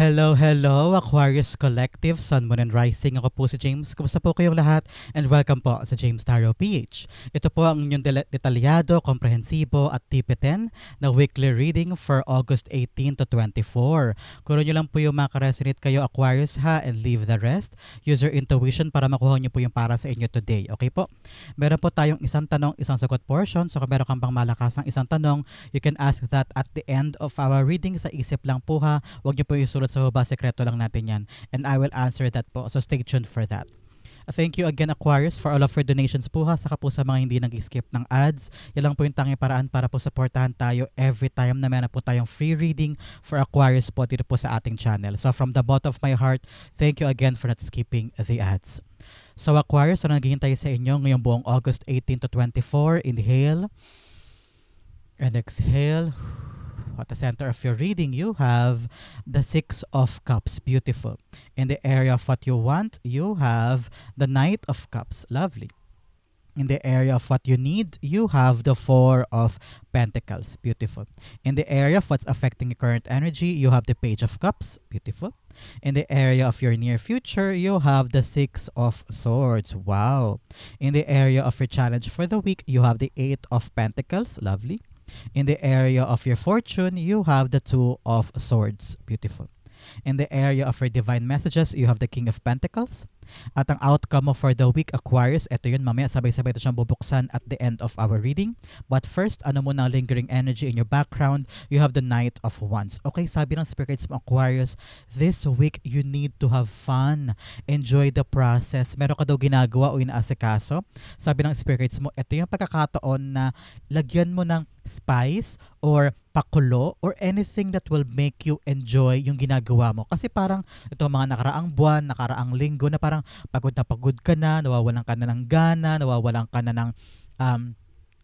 Hello, hello, Aquarius Collective, Sun, Moon, and Rising. Ako po si James. Kumusta po kayong lahat? And welcome po sa James Tarot PH. Ito po ang inyong detalyado, komprehensibo at tipe 10 na weekly reading for August 18 to 24. Kuro nyo lang po yung makaresonate kayo, Aquarius ha, and leave the rest. Use your intuition para makuha nyo po yung para sa inyo today. Okay po? Meron po tayong isang tanong, isang sagot portion. So kung meron kang pang malakasang isang tanong, you can ask that at the end of our reading sa isip lang po ha. Huwag niyo po isulat sa baba, sekreto lang natin yan. And I will answer that po. So stay tuned for that. Thank you again Aquarius for all of your donations po ha. Saka po sa mga hindi nag-skip ng ads. Yan lang po yung tanging paraan para po supportahan tayo every time na meron po tayong free reading for Aquarius po dito po sa ating channel. So from the bottom of my heart, thank you again for not skipping the ads. So Aquarius, so naghihintay sa inyo ngayong buong August 18 to 24. Inhale and exhale. At the center of your reading, you have the Six of Cups. Beautiful. In the area of what you want, you have the Knight of Cups. Lovely. In the area of what you need, you have the Four of Pentacles. Beautiful. In the area of what's affecting your current energy, you have the Page of Cups. Beautiful. In the area of your near future, you have the Six of Swords. Wow. In the area of your challenge for the week, you have the Eight of Pentacles. Lovely. In the area of your fortune, you have the Two of Swords. Beautiful. In the area of your divine messages, you have the King of Pentacles. At ang outcome mo for the week, Aquarius, ito yun, mamaya sabay-sabay ito siyang bubuksan at the end of our reading. But first, ano muna ang lingering energy in your background? You have the Knight of Wands. Okay, sabi ng spirits mo, Aquarius, this week, you need to have fun. Enjoy the process. Meron ka daw ginagawa o inaasikaso. Sabi ng spirits mo, ito yung pagkakataon na lagyan mo ng spice or pakulo or anything that will make you enjoy yung ginagawa mo. Kasi parang ito mga nakaraang buwan, nakaraang linggo na parang pagod na pagod ka na, nawawalan ka na ng gana, nawawalan ka na ng um,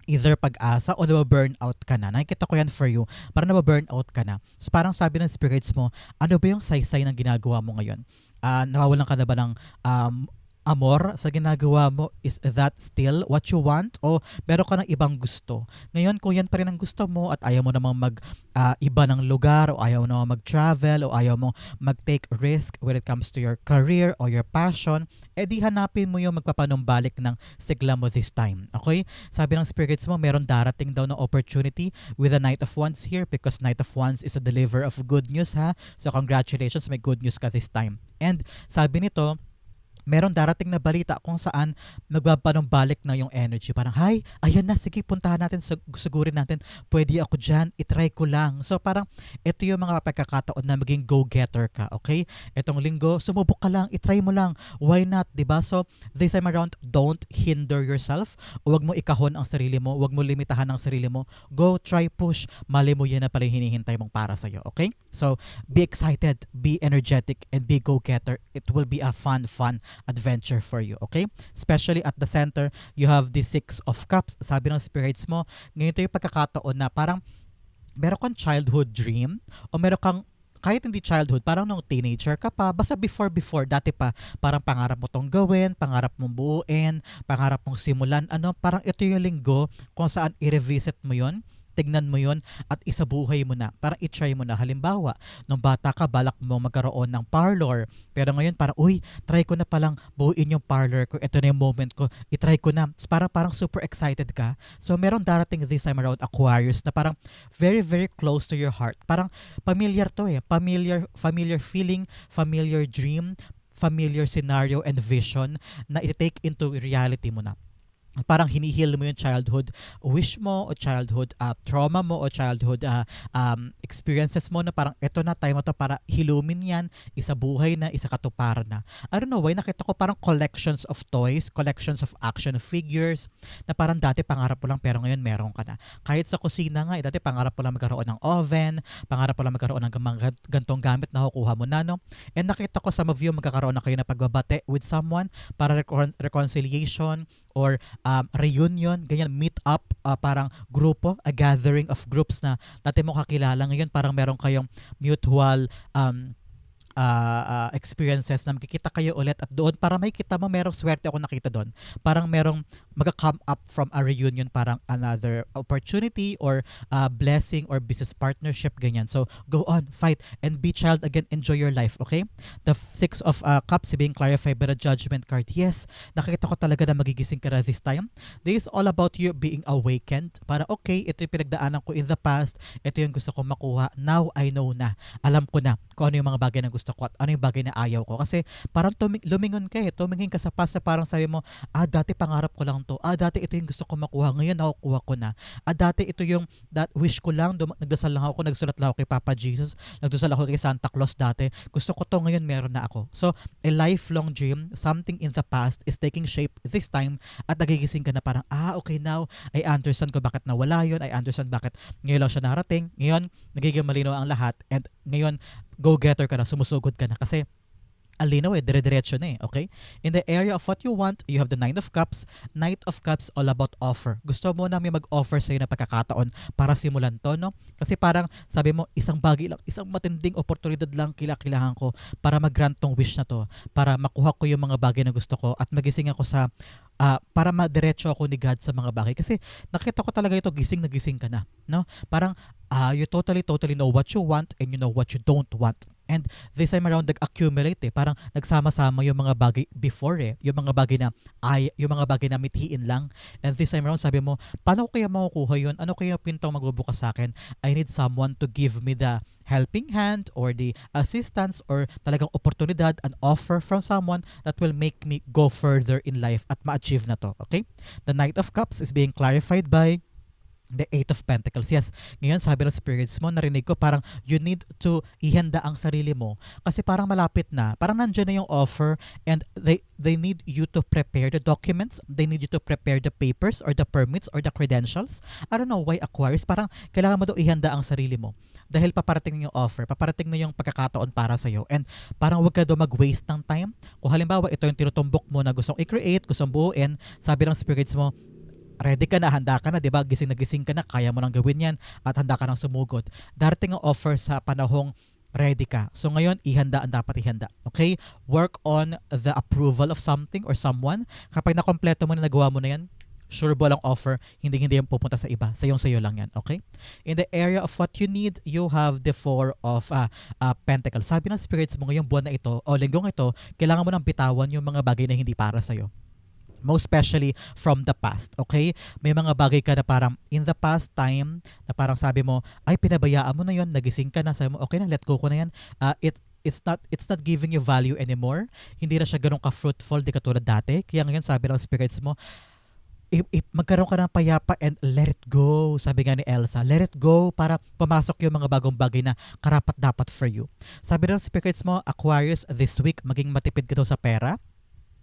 either pag-asa o nababurnout ka na. Nakikita ko yan for you. Parang nababurnout ka na. So parang sabi ng spirits mo, ano ba yung saysay ng ginagawa mo ngayon? Ah, nawawalan ka na ba ng um, amor sa ginagawa mo? Is that still what you want? O meron ka ng ibang gusto? Ngayon, kung yan pa rin ang gusto mo at ayaw mo namang mag ah, iba ng lugar o ayaw mo namang mag-travel o ayaw mo mag-take risk when it comes to your career or your passion, edi hanapin mo yung magpapanumbalik ng sigla mo this time. Okay? Sabi ng spirits mo, meron darating daw na opportunity with the Knight of Wands here because Knight of Wands is a deliver of good news ha. So congratulations, may good news ka this time. And sabi nito, meron darating na balita kung saan magbabanumbalik na yung energy. Parang, hi, ayan na, sige, puntahan natin, sugurin natin, pwede ako dyan, itry ko lang. So parang, ito yung mga pagkakataon na maging go-getter ka, okay? Itong linggo, sumubok ka lang, itry mo lang. Why not, ba So, this time around, don't hinder yourself. Huwag mo ikahon ang sarili mo, huwag mo limitahan ang sarili mo. Go, try, push. Mali mo yan na pala hinihintay mong para sa'yo, okay? So, be excited, be energetic, and be go-getter. It will be a fun, fun adventure for you, okay? Especially at the center, you have the Six of Cups. Sabi ng spirits mo, ngayon ito yung pagkakataon na parang meron kang childhood dream o meron kang kahit hindi childhood, parang nung teenager ka pa, basta before, before, dati pa, parang pangarap mo tong gawin, pangarap mong buuin, pangarap mong simulan, ano, parang ito yung linggo kung saan i-revisit mo yon tignan mo yon at isabuhay mo na. Parang i-try mo na. Halimbawa, nung bata ka, balak mo magkaroon ng parlor. Pero ngayon, parang, uy, try ko na palang buuin yung parlor ko. Ito na yung moment ko. I-try ko na. So, parang, parang super excited ka. So, meron darating this time around Aquarius na parang very, very close to your heart. Parang familiar to eh. Familiar, familiar feeling, familiar dream, familiar scenario and vision na i-take into reality mo na parang hinihil mo yung childhood wish mo o childhood uh, trauma mo o childhood uh, um, experiences mo na parang eto na time to para hilumin yan. Isa buhay na isa katuparan na. I don't know why nakita ko parang collections of toys collections of action figures na parang dati pangarap mo lang pero ngayon meron ka na. Kahit sa kusina nga eh, dati pangarap mo lang magkaroon ng oven pangarap mo lang magkaroon ng mga gantong gamit na kukuha mo na no? And nakita ko some of you magkakaroon na kayo na pagbabate with someone para recon- reconciliation or um, reunion, ganyan, meet up, uh, parang grupo, a gathering of groups na dati mo kakilala. Ngayon parang meron kayong mutual um, uh, uh, experiences na makikita kayo ulit at doon para makikita mo merong swerte ako nakita doon. Parang merong mag-come up from a reunion parang another opportunity or uh, blessing or business partnership ganyan. So go on fight and be child again enjoy your life okay? The six of uh, cups being clarified by the judgment card. Yes nakikita ko talaga na magigising ka na this time. This is all about you being awakened. Para okay ito yung pinagdaanan ko in the past. Ito yung gusto ko makuha. Now I know na. Alam ko na kung ano yung mga bagay na gusto ko at ano yung bagay na ayaw ko. Kasi parang tumi- lumingon ka eh. Tumingin ka sa past na parang sabi mo ah dati pangarap ko lang to. Ah dati ito yung gusto ko makuha. Ngayon nakukuha ko na. Ah dati ito yung that wish ko lang. Dum- nagdasal lang ako. Nagsulat lang ako kay Papa Jesus. Nagdasal ako kay Santa Claus dati. Gusto ko to. Ngayon meron na ako. So a lifelong dream. Something in the past is taking shape this time at nagigising ka na parang ah okay now I understand ko bakit nawala yun. I understand bakit ngayon lang siya narating. Ngayon nagiging malinaw ang lahat and ngayon go-getter ka na. Sumusugod ka na. Kasi ang linaw eh, dire-diretso na eh, okay? In the area of what you want, you have the Nine of Cups. Knight of Cups, all about offer. Gusto mo na may mag-offer sa'yo na pagkakataon para simulan to, no? Kasi parang, sabi mo, isang bagay lang, isang matinding oportunidad lang kailangan ko para mag-grant tong wish na to, para makuha ko yung mga bagay na gusto ko at magising ako sa ah, para madiretso ako ni God sa mga bagay. Kasi nakita ko talaga ito, gising na gising ka na. No? Parang ah, you totally, totally know what you want and you know what you don't want. And this time around, nag-accumulate eh. Parang nagsama-sama yung mga bagay before eh. Yung mga bagay na ay, yung mga bagay na mithiin lang. And this time around, sabi mo, paano ko kaya makukuha yun? Ano kaya pintong magbubukas sa akin? I need someone to give me the helping hand or the assistance or talagang oportunidad, an offer from someone that will make me go further in life at ma-achieve na to. Okay? The Knight of Cups is being clarified by the Eight of Pentacles. Yes, ngayon sabi ng spirits mo, narinig ko parang you need to ihanda ang sarili mo kasi parang malapit na. Parang nandiyan na yung offer and they they need you to prepare the documents. They need you to prepare the papers or the permits or the credentials. I don't know why Aquarius. Parang kailangan mo daw ihanda ang sarili mo dahil paparating na yung offer, paparating na yung pagkakataon para sa'yo. And parang huwag ka daw mag-waste ng time. Kung halimbawa, ito yung tinutumbok mo na gustong i-create, gustong buuin, sabi ng spirits mo, ready ka na, handa ka na, 'di ba? Gising na gising ka na, kaya mo nang gawin 'yan at handa ka nang sumugod. Darating ang offer sa panahong ready ka. So ngayon, ihanda ang dapat ihanda. Okay? Work on the approval of something or someone. Kapag nakompleto mo na nagawa mo na 'yan, sure ball ang offer, hindi hindi yan pupunta sa iba. Sayong sayo lang yan, okay? In the area of what you need, you have the four of uh, uh, pentacles. Sabi ng spirits mo ngayong buwan na ito, o linggong ito, kailangan mo nang bitawan yung mga bagay na hindi para sa'yo most especially from the past, okay? May mga bagay ka na parang in the past time na parang sabi mo, ay pinabayaan mo na yon, nagising ka na, sabi mo, okay na, let go ko na yan. Uh, it it's not it's not giving you value anymore. Hindi na siya ganun ka-fruitful di katulad dati. Kaya ngayon sabi ng spirits mo, if, if magkaroon ka ng payapa and let it go, sabi nga ni Elsa, let it go para pumasok yung mga bagong bagay na karapat dapat for you. Sabi ng spirits mo, Aquarius, this week, maging matipid ka daw sa pera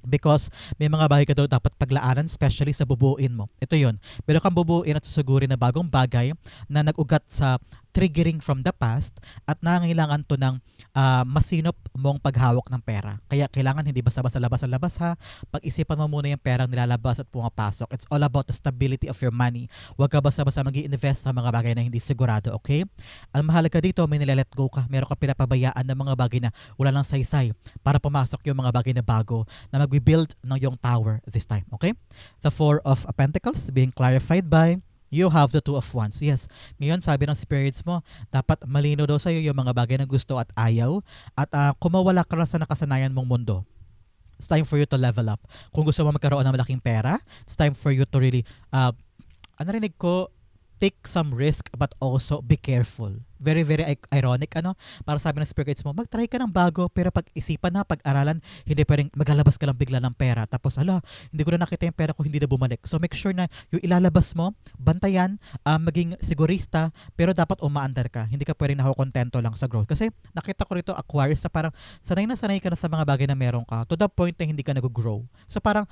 Because may mga bagay ka daw dapat paglaanan, especially sa bubuin mo. Ito yon. Pero kang bubuin at susugurin na bagong bagay na nag-ugat sa triggering from the past at nangangailangan to ng uh, masinop mong paghawak ng pera. Kaya kailangan hindi basta-basta labas-labas ha. Pag-isipan mo muna yung perang nilalabas at pumapasok. It's all about the stability of your money. Huwag ka basta-basta mag invest sa mga bagay na hindi sigurado, okay? Ang mahalaga dito, may nilalet go ka. Meron ka pinapabayaan ng mga bagay na wala lang saysay para pumasok yung mga bagay na bago na mag-build ng yung tower this time, okay? The Four of Pentacles being clarified by You have the two of wands. Yes. Ngayon, sabi ng spirits mo, dapat malino daw sa'yo yung mga bagay na gusto at ayaw. At uh, kumawala ka na sa nakasanayan mong mundo. It's time for you to level up. Kung gusto mo magkaroon ng malaking pera, it's time for you to really, uh, ano rinig ko, take some risk but also be careful very, very ironic, ano? Para sabi ng spirits mo, mag-try ka ng bago, pero pag-isipan na, pag-aralan, hindi pwedeng maglalabas ka lang bigla ng pera. Tapos, ala, hindi ko na nakita yung pera ko, hindi na bumalik. So, make sure na yung ilalabas mo, bantayan, uh, maging sigurista, pero dapat umaandar ka. Hindi ka pwedeng nakukontento lang sa growth. Kasi, nakita ko rito, Aquarius, na parang sanay na sanay ka na sa mga bagay na meron ka, to the point na hindi ka nag-grow. So, parang,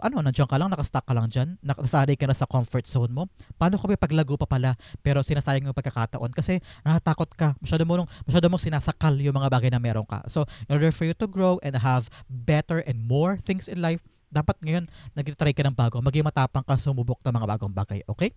ano, nandiyan ka lang, nakastock ka lang dyan, nakasanay ka na sa comfort zone mo. Paano kung may paglago pa pala, pero sinasayang yung pagkakataon? Kasi natatakot ka, masyado mo, masyado mong sinasakal yung mga bagay na meron ka. So, in order for you to grow and have better and more things in life, dapat ngayon, nag-try ka ng bago, maging matapang ka sumubok ng mga bagong bagay, okay?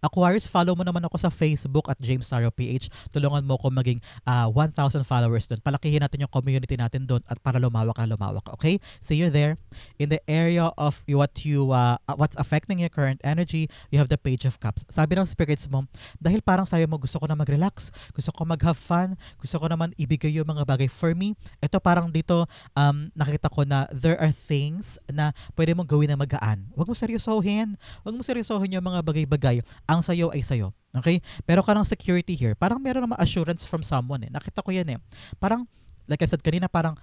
Aquarius, follow mo naman ako sa Facebook at James Taro PH. Tulungan mo ako maging ah, 1,000 followers doon. Palakihin natin yung community natin doon at para lumawak na lumawak. Okay? See you there. In the area of what you, uh, uh, what's affecting your current energy, you have the Page of Cups. Sabi ng spirits mo, dahil parang sabi mo, gusto ko na mag-relax, gusto ko mag-have fun, gusto ko naman ibigay yung mga bagay for me. Ito parang dito, um, nakita ko na there are things na pwede mong gawin na magaan. Huwag mo seryosohin. Huwag mo seryosohin yung mga bagay-bagay. Ang sayo ay sayo. Okay? Pero ka ng security here, parang meron naman assurance from someone eh. Nakita ko yan eh. Parang, like I said kanina, parang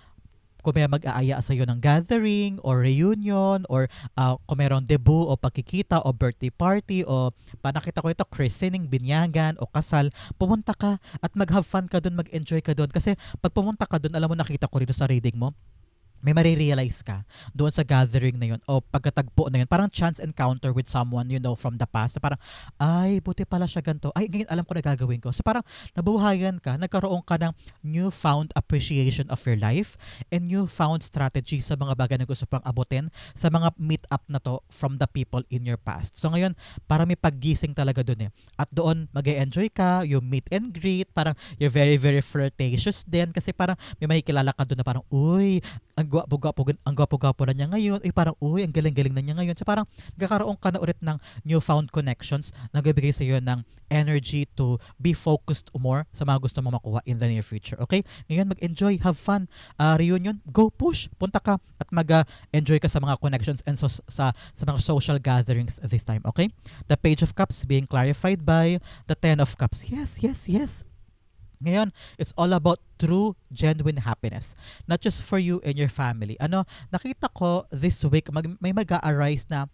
kung may mag-aaya sa iyo ng gathering or reunion or uh, kung mayroong debut o pagkikita o birthday party o pa nakita ko ito christening, binyagan o kasal, pumunta ka at mag-have fun ka doon, mag-enjoy ka doon kasi pag pumunta ka doon, alam mo nakita ko rito sa reading mo, may marirealize ka doon sa gathering na yun o pagkatagpo na yun. Parang chance encounter with someone you know from the past. So parang, ay, buti pala siya ganito. Ay, ngayon alam ko na gagawin ko. So parang nabuhayan ka, nagkaroon ka ng newfound appreciation of your life and newfound strategy sa mga bagay na gusto pang abutin sa mga meet-up na to from the people in your past. So ngayon, para may paggising talaga doon eh. At doon, mag enjoy ka, you meet and greet, parang you're very, very flirtatious din kasi parang may makikilala ka doon na parang, uy, ang gwapo-gwapo, ang gwapo-gwapo na niya ngayon, ay parang, uy, ang galing-galing na niya ngayon. So parang, nagkakaroon ka na ulit ng newfound connections na nagbibigay sa iyo ng energy to be focused more sa mga gusto mo makuha in the near future. Okay? Ngayon, mag-enjoy, have fun. Uh, reunion, go push. Punta ka at mag-enjoy ka sa mga connections and so, sa, sa mga social gatherings this time. Okay? The Page of Cups being clarified by the Ten of Cups. Yes, yes, yes. Ngayon, it's all about true, genuine happiness. Not just for you and your family. Ano, nakita ko this week, mag, may mag-arise na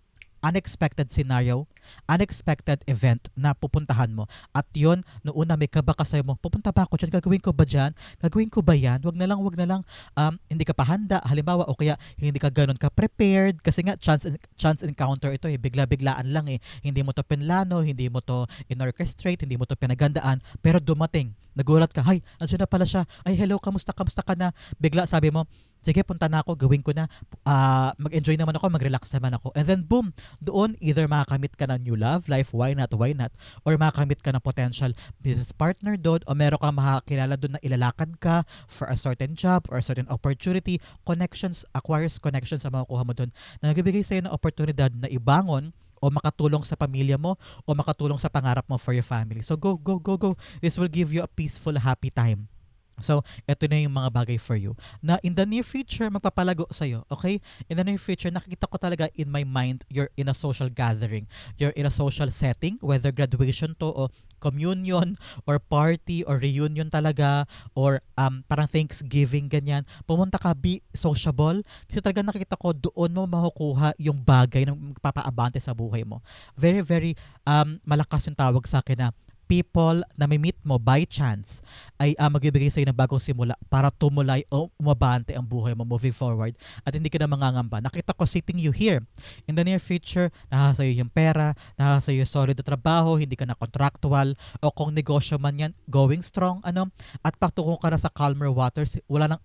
unexpected scenario, unexpected event na pupuntahan mo. At yon noong una may kaba ka sa'yo mo, pupunta ba ako dyan? Gagawin ko ba dyan? Gagawin ko ba yan? Wag na lang, wag na lang. Um, hindi ka pa handa, halimbawa, o kaya hindi ka ganun ka prepared. Kasi nga, chance, chance encounter ito eh. Bigla-biglaan lang eh. Hindi mo to pinlano, hindi mo to inorchestrate, hindi mo to pinagandaan. Pero dumating, nagulat ka, hay, nandiyan na pala siya. Ay, hello, kamusta, kamusta ka na? Bigla sabi mo, sige, punta na ako, gawin ko na, uh, mag-enjoy naman ako, mag-relax naman ako. And then boom, doon either makakamit ka ng new love life, why not, why not, or makakamit ka ng potential business partner doon, o meron kang makakilala doon na ilalakad ka for a certain job or a certain opportunity, connections, acquires connections sa makukuha mo doon, na nagbibigay sa'yo ng oportunidad na ibangon o makatulong sa pamilya mo o makatulong sa pangarap mo for your family. So go, go, go, go. This will give you a peaceful, happy time. So, ito na yung mga bagay for you. Na in the near future, magpapalago sa'yo. Okay? In the near future, nakikita ko talaga in my mind, you're in a social gathering. You're in a social setting, whether graduation to o communion or party or reunion talaga or um, parang Thanksgiving, ganyan. Pumunta ka, be sociable. Kasi talaga nakikita ko, doon mo makukuha yung bagay na magpapaabante sa buhay mo. Very, very um, malakas yung tawag sa akin na people na may meet mo by chance ay uh, magbibigay sa iyo ng bagong simula para tumulay o umabante ang buhay mo moving forward at hindi ka na mangangamba. Nakita ko sitting you here in the near future, nakasa iyo yung pera, nakasa iyo solid na trabaho, hindi ka na contractual o kung negosyo man yan, going strong, ano, at pagtuko ka na sa calmer waters, wala nang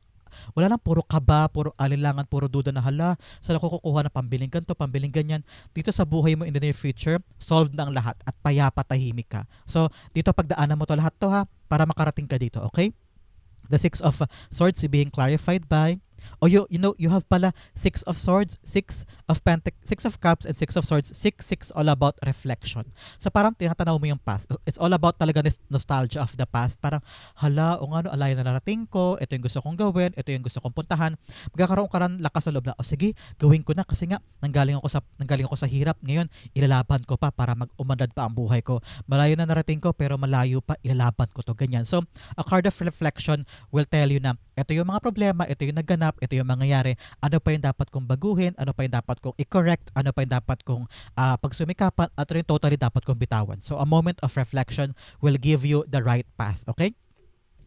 wala lang puro kaba, puro alilangan, puro duda na hala, saan ako kukuha ng pambiling ganito, pambiling ganyan. Dito sa buhay mo in the near future, solved na ang lahat at payapa tahimik ka. So, dito pagdaanan mo to lahat to ha, para makarating ka dito, okay? The Six of Swords being clarified by Oh, you you know you have pala six of swords, six of pentac, six of cups, and six of swords. Six six all about reflection. So parang tinatanaw mo yung past. It's all about talaga nostalgia of the past. Parang hala, o nga no, alay na narating ko. Ito yung gusto kong gawin. Ito yung gusto kong puntahan. Magkakaroon ka rin lakas sa loob na. O sige, gawin ko na kasi nga nanggaling ako sa nanggaling ako sa hirap. Ngayon, ilalaban ko pa para mag-umanad pa ang buhay ko. Malayo na narating ko pero malayo pa ilalaban ko to ganyan. So, a card of reflection will tell you na ito yung mga problema, ito yung naganap, ito yung mangyayari, ano pa yung dapat kong baguhin, ano pa yung dapat kong i-correct, ano pa yung dapat kong uh, pagsumikapan, at ano yung totally dapat kong bitawan. So a moment of reflection will give you the right path, okay?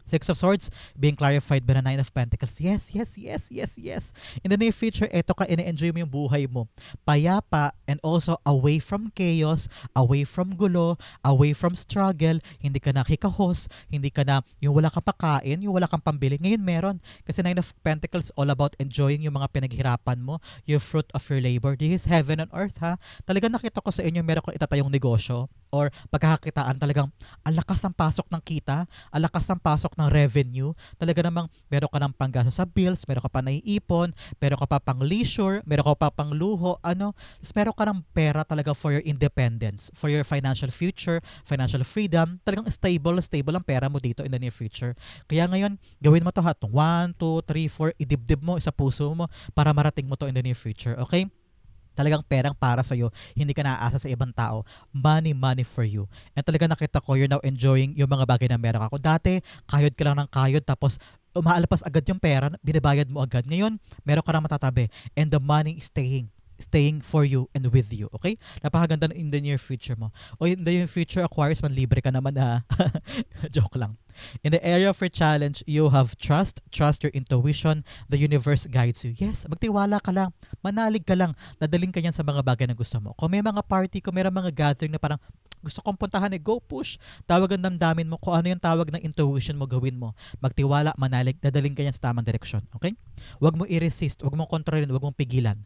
Six of Swords being clarified by the Nine of Pentacles. Yes, yes, yes, yes, yes. In the near future, eto ka, ine-enjoy mo yung buhay mo. Payapa and also away from chaos, away from gulo, away from struggle, hindi ka na kikahos, hindi ka na yung wala kang pakain, yung wala kang pambili. Ngayon meron. Kasi Nine of Pentacles all about enjoying yung mga pinaghirapan mo, yung fruit of your labor. This is heaven on earth ha. Talagang nakita ko sa inyo meron kang itatayong negosyo or pagkakakitaan talagang ang lakas ng pasok ng kita, ang lakas ng pasok ng revenue, talaga namang meron ka ng panggasto sa bills, meron ka pa naiipon, meron ka pa pang leisure, meron ka pa pang luho, ano, meron ka ng pera talaga for your independence, for your financial future, financial freedom, talagang stable, stable ang pera mo dito in the near future. Kaya ngayon, gawin mo to ha, 1, 2, 3, 4, idibdib mo, isa puso mo para marating mo to in the near future, okay? Talagang perang para sa'yo, hindi ka naaasa sa ibang tao. Money, money for you. And talaga nakita ko, you're now enjoying yung mga bagay na meron ako. Dati, kayod ka lang ng kayod, tapos umaalpas agad yung pera, binabayad mo agad. Ngayon, meron ka na matatabi. And the money is staying staying for you and with you. Okay? Napakaganda in the near future mo. O in the near future, Aquarius, man libre ka naman ha. Joke lang. In the area of your challenge, you have trust. Trust your intuition. The universe guides you. Yes, magtiwala ka lang. Manalig ka lang. Dadaling ka yan sa mga bagay na gusto mo. Kung may mga party, kung may mga gathering na parang gusto kong puntahan eh, go push. Tawag ang damdamin mo. Kung ano yung tawag ng intuition mo, gawin mo. Magtiwala, manalig, dadaling ka yan sa tamang direksyon. Okay? Huwag mo i-resist. Huwag mong kontrolin. Huwag mong pigilan.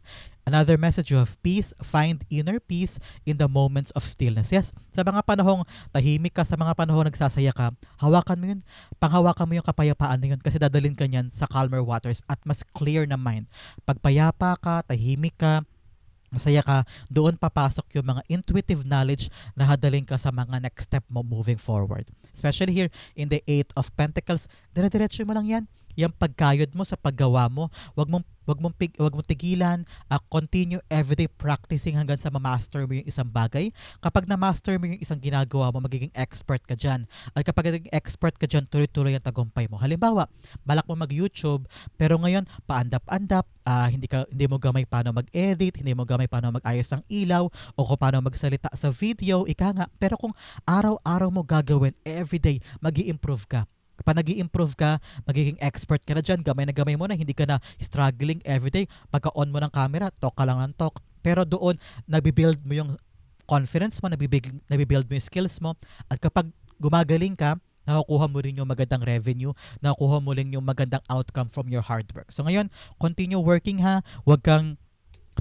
Another message, have peace. Find inner peace in the moments of stillness. Yes, sa mga panahong tahimik ka, sa mga panahong nagsasaya ka, hawakan mo yun. Panghawakan mo yung kapayapaan na yun kasi dadalhin ka niyan sa calmer waters at mas clear na mind. Pagpayapa ka, tahimik ka, masaya ka, doon papasok yung mga intuitive knowledge na hadaling ka sa mga next step mo moving forward. Especially here in the Eight of Pentacles, dire-diretso mo lang yan. Yung pagkayod mo sa paggawa mo, wag mong wag mong pig, wag mong tigilan, uh, continue everyday practicing hanggang sa ma-master mo yung isang bagay. Kapag na-master mo yung isang ginagawa mo, magiging expert ka diyan. At kapag naging expert ka diyan, tuloy-tuloy ang tagumpay mo. Halimbawa, balak mo mag-YouTube, pero ngayon paandap-andap, uh, hindi ka hindi mo gamay paano mag-edit, hindi mo gamay paano mag-ayos ng ilaw o kung paano magsalita sa video, ika nga. Pero kung araw-araw mo gagawin, everyday, magi improve ka Kapag nag improve ka, magiging expert ka na dyan, gamay na gamay mo na, hindi ka na struggling everyday. Pagka-on mo ng camera, talk ka lang ng talk. Pero doon, nabibuild mo yung confidence mo, nabibuild, nabibuild mo yung skills mo. At kapag gumagaling ka, nakukuha mo rin yung magandang revenue, nakukuha mo rin yung magandang outcome from your hard work. So ngayon, continue working ha. Huwag kang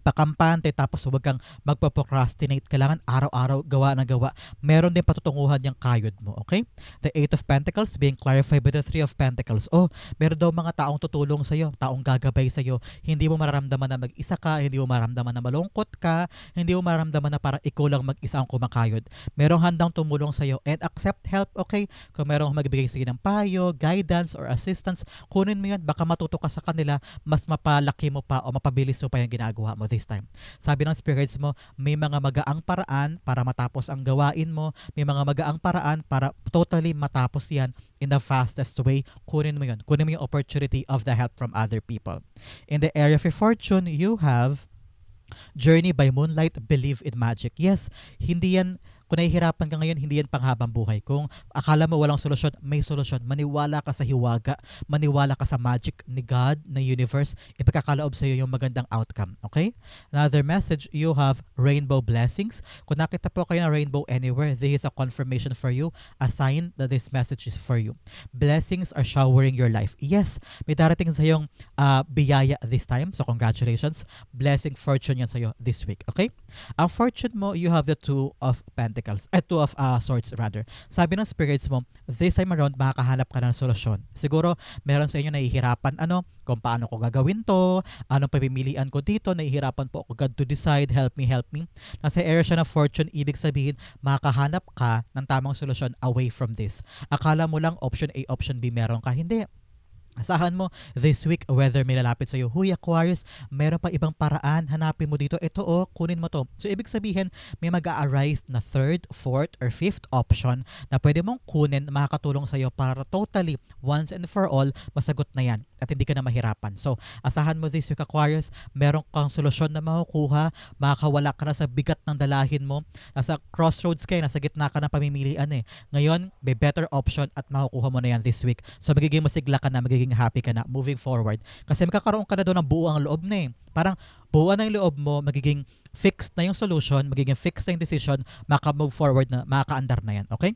pakampante tapos huwag kang magpa-procrastinate. Kailangan araw-araw gawa na gawa. Meron din patutunguhan yung kayod mo, okay? The Eight of Pentacles being clarified by the Three of Pentacles. Oh, meron daw mga taong tutulong sa'yo, taong gagabay sa'yo. Hindi mo mararamdaman na mag-isa ka, hindi mo mararamdaman na malungkot ka, hindi mo mararamdaman na parang ikaw lang mag-isa ang kumakayod. Merong handang tumulong sa'yo and accept help, okay? Kung merong magbigay sa'yo ng payo, guidance, or assistance, kunin mo yan. Baka matuto ka sa kanila, mas mapalaki mo pa o mapabilis mo pa yung ginagawa mo this time. Sabi ng spirits mo, may mga magaang paraan para matapos ang gawain mo, may mga magaang paraan para totally matapos yan in the fastest way. Kunin mo yun. Kunin mo yung opportunity of the help from other people. In the area of your fortune, you have Journey by Moonlight, Believe in Magic. Yes, hindi yan kung nahihirapan ka ngayon, hindi yan panghabang buhay. Kung akala mo walang solusyon, may solusyon. Maniwala ka sa hiwaga, maniwala ka sa magic ni God, na universe, ipagkakaloob sa iyo yung magandang outcome. Okay? Another message, you have rainbow blessings. Kung nakita po kayo ng rainbow anywhere, this is a confirmation for you, a sign that this message is for you. Blessings are showering your life. Yes, may darating sa iyong uh, biyaya this time. So congratulations. Blessing fortune yan sa iyo this week. Okay? Ang fortune mo, you have the two of pentacles Pentacles, eh, Two of uh, Swords rather. Sabi ng spirits mo, this time around, makakahanap ka ng solusyon. Siguro, meron sa inyo nahihirapan, ano, kung paano ko gagawin to, anong pamimilian ko dito, nahihirapan po ako God to decide, help me, help me. Nasa area siya ng fortune, ibig sabihin, makakahanap ka ng tamang solusyon away from this. Akala mo lang option A, option B meron ka. Hindi Asahan mo this week whether may lalapit sa'yo. Huy Aquarius, meron pa ibang paraan. Hanapin mo dito. Ito oh, kunin mo to. So ibig sabihin, may mag arise na third, fourth, or fifth option na pwede mong kunin na makakatulong sa'yo para totally, once and for all, masagot na yan at hindi ka na mahirapan. So asahan mo this week Aquarius, meron kang solusyon na makukuha, makakawala ka na sa bigat ng dalahin mo. Nasa crossroads kayo, nasa gitna ka ng pamimilian eh. Ngayon, may better option at makukuha mo na yan this week. So magiging masigla ka na, magiging happy ka na moving forward. Kasi magkakaroon ka na doon ng buo ang loob na eh. Parang buo na yung loob mo, magiging fixed na yung solution, magiging fixed na yung decision, maka-move forward na, makaka-andar na yan. Okay?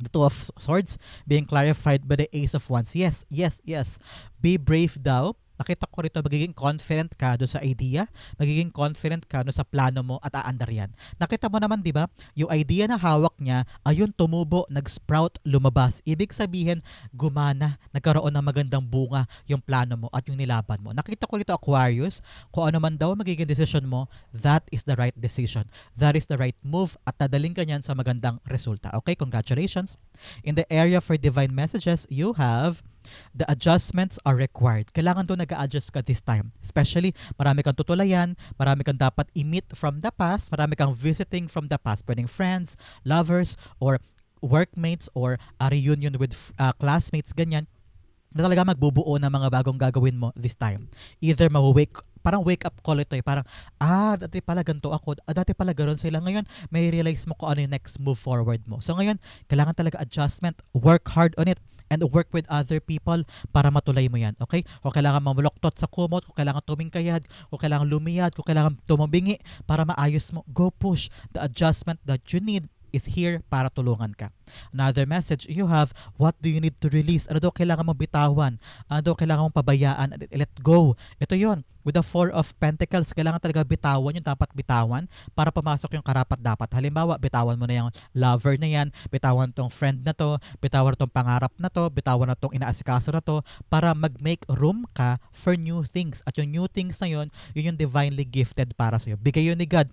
The Two of Swords being clarified by the Ace of Wands. Yes, yes, yes. Be brave daw. Nakita ko rito magiging confident ka do sa idea, magiging confident ka do sa plano mo at aandar yan. Nakita mo naman 'di ba? Yung idea na hawak niya, ayun tumubo, nag-sprout, lumabas. Ibig sabihin, gumana, nagkaroon ng magandang bunga yung plano mo at yung nilaban mo. Nakita ko rito Aquarius, kung ano man daw magiging decision mo, that is the right decision. That is the right move at dadaling ka niyan sa magandang resulta. Okay, congratulations. In the area for divine messages, you have the adjustments are required. Kailangan doon nag-adjust ka this time. Especially, marami kang tutulayan, marami kang dapat i-meet from the past, marami kang visiting from the past. Pwedeng friends, lovers, or workmates, or a reunion with uh, classmates, ganyan na talaga magbubuo ng mga bagong gagawin mo this time. Either ma-wake parang wake up call ito eh. Parang, ah, dati pala ganito ako. Ah, dati pala ganoon sila. Ngayon, may realize mo kung ano yung next move forward mo. So ngayon, kailangan talaga adjustment. Work hard on it and work with other people para matulay mo yan. Okay? Kung kailangan mamuloktot sa kumot, kung kailangan tumingkayad, kung kailangan lumiyad, kung kailangan tumabingi para maayos mo, go push the adjustment that you need is here para tulungan ka. Another message, you have what do you need to release? Ano daw kailangan mong bitawan? Ano daw kailangan mong pabayaan? Let go. Ito yon With the Four of Pentacles, kailangan talaga bitawan yung dapat bitawan para pumasok yung karapat dapat. Halimbawa, bitawan mo na yung lover na yan, bitawan tong friend na to, bitawan tong pangarap na to, bitawan na tong inaasikaso na to para mag-make room ka for new things. At yung new things na yun, yun yung divinely gifted para sa'yo. Bigay yun ni God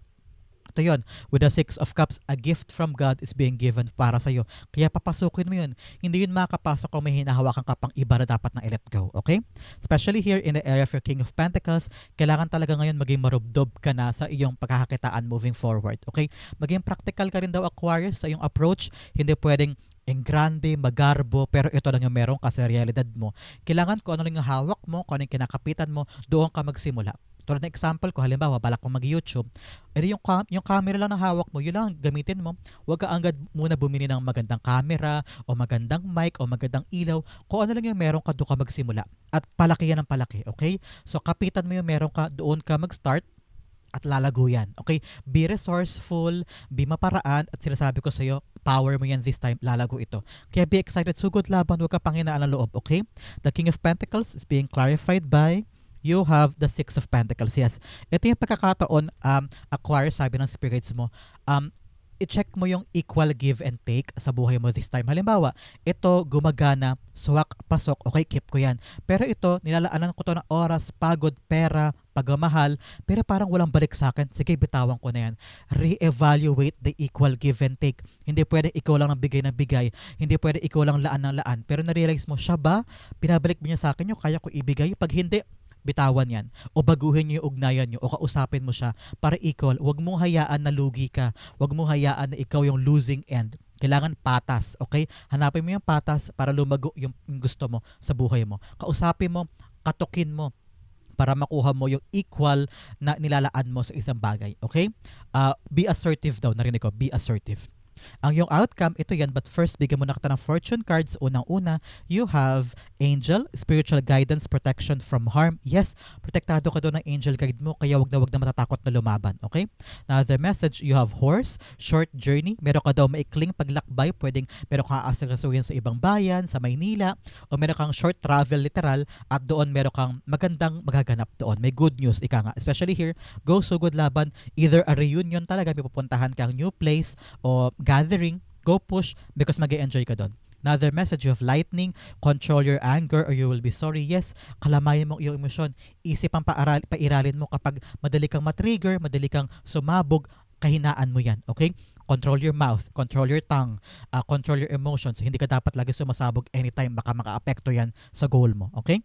ito yun. With the Six of Cups, a gift from God is being given para sa'yo. Kaya papasukin mo yun. Hindi yun makakapasok kung may hinahawakan ka pang iba na dapat na i-let go. Okay? Especially here in the area of your King of Pentacles, kailangan talaga ngayon maging marubdob ka na sa iyong pagkakakitaan moving forward. Okay? Maging practical ka rin daw Aquarius sa iyong approach. Hindi pwedeng en grande, magarbo, pero ito lang yung meron kasi realidad mo. Kailangan kung ano lang yung hawak mo, kung ano yung kinakapitan mo, doon ka magsimula. Tulad ng example ko, halimbawa, balak kong mag-YouTube, edi yung, cam- yung camera lang na hawak mo, yun lang gamitin mo. Huwag ka agad muna bumili ng magandang camera, o magandang mic, o magandang ilaw. Kung ano lang yung meron ka, doon ka magsimula. At palaki yan ng palaki, okay? So, kapitan mo yung meron ka, doon ka mag-start, at lalago yan. Okay? Be resourceful, be maparaan, at sinasabi ko sa iyo, power mo yan this time, lalago ito. Kaya be excited, sugod laban, huwag ka panginaan ng loob, okay? The King of Pentacles is being clarified by you have the Six of Pentacles. Yes. Ito yung pagkakataon, um, acquire, sabi ng spirits mo, um, i-check mo yung equal give and take sa buhay mo this time. Halimbawa, ito gumagana, swak, pasok, okay, keep ko yan. Pero ito, nilalaanan ko to ng oras, pagod, pera, pagmamahal, pero parang walang balik sa akin. Sige, bitawan ko na yan. Re-evaluate the equal give and take. Hindi pwede ikaw lang ng bigay ng bigay. Hindi pwede ikaw lang laan ng laan. Pero na-realize mo, siya ba? Pinabalik mo niya sa akin yung kaya ko ibigay? Pag hindi, bitawan yan o baguhin niyo yung ugnayan niyo o kausapin mo siya para equal. Huwag mong hayaan na lugi ka. Huwag mong hayaan na ikaw yung losing end. Kailangan patas, okay? Hanapin mo yung patas para lumago yung, gusto mo sa buhay mo. Kausapin mo, katukin mo para makuha mo yung equal na nilalaan mo sa isang bagay, okay? Uh, be assertive daw, narinig ko, be assertive. Ang yung outcome, ito yan. But first, bigyan mo na kita ng fortune cards. Unang-una, you have angel, spiritual guidance, protection from harm. Yes, protektado ka doon ng angel guide mo, kaya wag na wag na matatakot na lumaban. Okay? Now, the message, you have horse, short journey. Meron ka daw maikling paglakbay. Pwedeng meron ka aasakasuhin sa ibang bayan, sa Maynila, o meron kang short travel literal, at doon meron kang magandang magaganap doon. May good news, ika nga. Especially here, go so good laban. Either a reunion talaga, may pupuntahan kang new place, o gathering, go push because mag enjoy ka doon. Another message of lightning, control your anger or you will be sorry. Yes, kalamayan mo yung emosyon. Isip ang paaral, pairalin mo kapag madali kang matrigger, madali kang sumabog, kahinaan mo yan. Okay? control your mouth, control your tongue, uh, control your emotions. Hindi ka dapat lagi sumasabog anytime, baka maka-apekto yan sa goal mo, okay?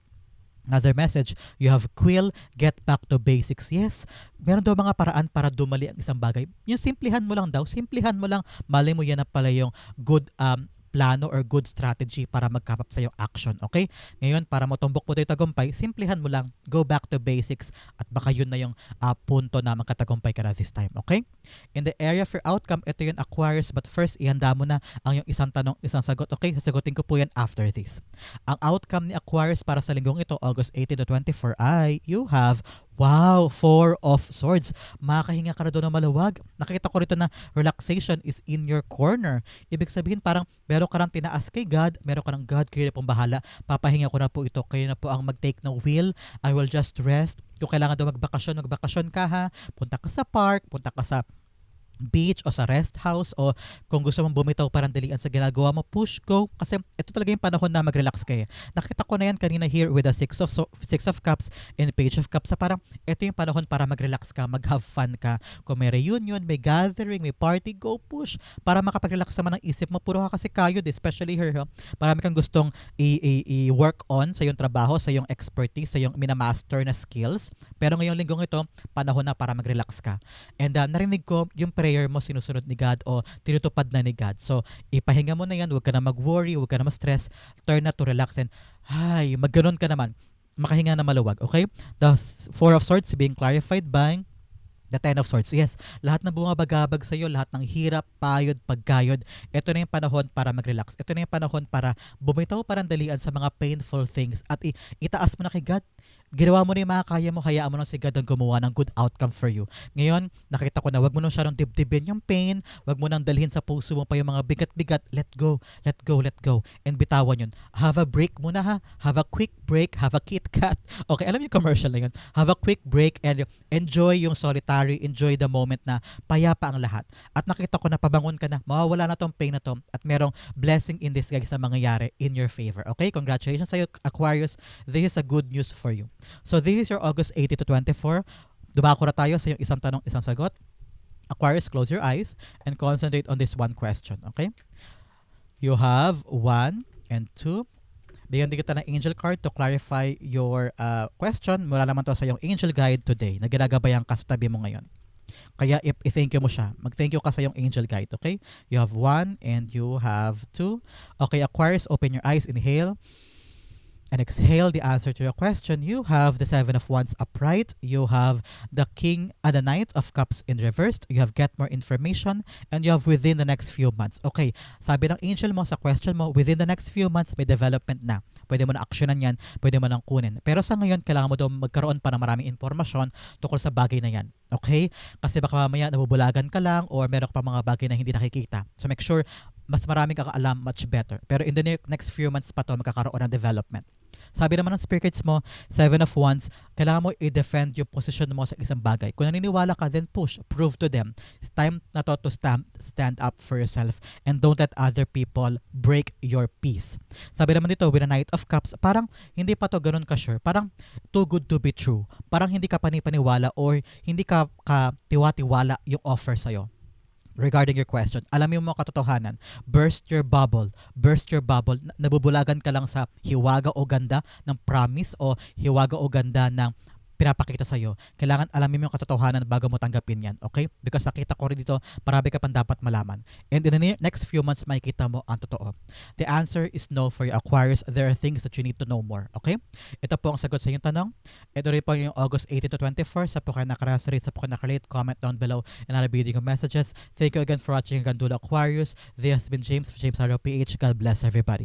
Another message, you have quill, get back to basics. Yes, meron daw mga paraan para dumali ang isang bagay. Yung simplihan mo lang daw, simplihan mo lang, mali mo yan na pala yung good um, plano or good strategy para magkapap sa yung action. Okay? Ngayon, para matumbok mo tayo tagumpay, simplihan mo lang, go back to basics at baka yun na yung uh, punto na magkatagumpay ka na this time. Okay? In the area for outcome, ito yung Aquarius but first, ihanda mo na ang yung isang tanong, isang sagot. Okay? Sasagutin ko po yan after this. Ang outcome ni Aquarius para sa linggong ito, August 18 to 24 ay you have Wow, Four of Swords. Makahinga ka na doon ng maluwag. Nakita ko rito na relaxation is in your corner. Ibig sabihin parang meron ka ng tinaas kay God, meron ka ng God, kayo na pong bahala. Papahinga ko na po ito. Kayo na po ang mag-take ng will. I will just rest. Kung kailangan daw magbakasyon, magbakasyon ka ha. Punta ka sa park, punta ka sa beach o sa rest house o kung gusto mong bumitaw parang dalian sa ginagawa mo, push, go. Kasi ito talaga yung panahon na mag-relax kayo. Nakita ko na yan kanina here with the Six of, so, six of Cups and Page of Cups. Sa parang ito yung panahon para mag-relax ka, mag-have fun ka. Kung may reunion, may gathering, may party, go push. Para makapag-relax naman ang isip mo. Puro ka kasi kayod, especially here. Huh? Marami kang gustong i-work on sa yung trabaho, sa yung expertise, sa yung minamaster na skills. Pero ngayong linggong ito, panahon na para mag-relax ka. And uh, narinig ko yung prayer prayer mo sinusunod ni God o tinutupad na ni God. So, ipahinga mo na yan, huwag ka na mag-worry, huwag ka na ma-stress, turn na to relax and, ay, magganon ka naman, makahinga na maluwag, okay? The Four of Swords being clarified by The Ten of Swords. Yes, lahat ng bumabagabag sa iyo, lahat ng hirap, payod, pagkayod, ito na yung panahon para mag-relax. Ito na yung panahon para bumitaw parang dalian sa mga painful things at itaas mo na kay God ginawa mo na yung mga kaya mo, hayaan mo na si God gumawa ng good outcome for you. Ngayon, nakita ko na wag mo nang siya dibdibin yung pain, wag mo nang dalhin sa puso mo pa yung mga bigat-bigat, let go, let go, let go, and bitawan yun. Have a break muna ha, have a quick break, have a Kit Kat. Okay, alam yung commercial na yun. Have a quick break and enjoy yung solitary, enjoy the moment na payapa ang lahat. At nakita ko na pabangon ka na, mawawala na tong pain na to at merong blessing in disguise na mangyayari in your favor. Okay, congratulations sa iyo Aquarius. This is a good news for you. So this is your August 18 to 24. Dumako na tayo sa yung isang tanong, isang sagot. Aquarius, close your eyes and concentrate on this one question, okay? You have one and two. Bigyan din kita ng angel card to clarify your uh, question. Mula naman to sa yung angel guide today na ginagabayan ka sa tabi mo ngayon. Kaya i-thank you mo siya. Mag-thank you ka sa yung angel guide, okay? You have one and you have two. Okay, Aquarius, open your eyes, inhale and exhale the answer to your question, you have the Seven of Wands upright, you have the King and the Knight of Cups in reversed, you have get more information, and you have within the next few months. Okay, sabi ng angel mo sa question mo, within the next few months, may development na. Pwede mo na actionan yan, pwede mo nang kunin. Pero sa ngayon, kailangan mo daw magkaroon pa ng maraming informasyon tungkol sa bagay na yan. Okay? Kasi baka mamaya nabubulagan ka lang or meron ka pa mga bagay na hindi nakikita. So make sure mas maraming kakaalam, much better. Pero in the next few months pa to, magkakaroon ng development. Sabi naman ng spirits mo, Seven of Wands, kailangan mo i-defend yung position mo sa isang bagay. Kung naniniwala ka, then push. Prove to them. It's time na to to stand, stand up for yourself and don't let other people break your peace. Sabi naman dito, with a Knight of Cups, parang hindi pa to ganun ka sure. Parang too good to be true. Parang hindi ka panipaniwala or hindi ka, ka tiwa-tiwala yung offer sa'yo regarding your question, alamin mo ang katotohanan. Burst your bubble. Burst your bubble. Nabubulagan ka lang sa hiwaga o ganda ng promise o hiwaga o ganda ng pinapakita sa'yo, kailangan alamin mo yung katotohanan bago mo tanggapin yan, okay? Because nakita ko rin dito, marami ka pang dapat malaman. And in the next few months, makikita mo ang totoo. The answer is no for your Aquarius. There are things that you need to know more, okay? Ito po ang sagot sa iyong tanong. Ito rin po yung August 18 to 24. Sa po kayo nakarasarate, sa po kayo nakarelate, comment down below and I'll be reading your messages. Thank you again for watching Gandula Aquarius. This has been James, James Haro PH. God bless everybody.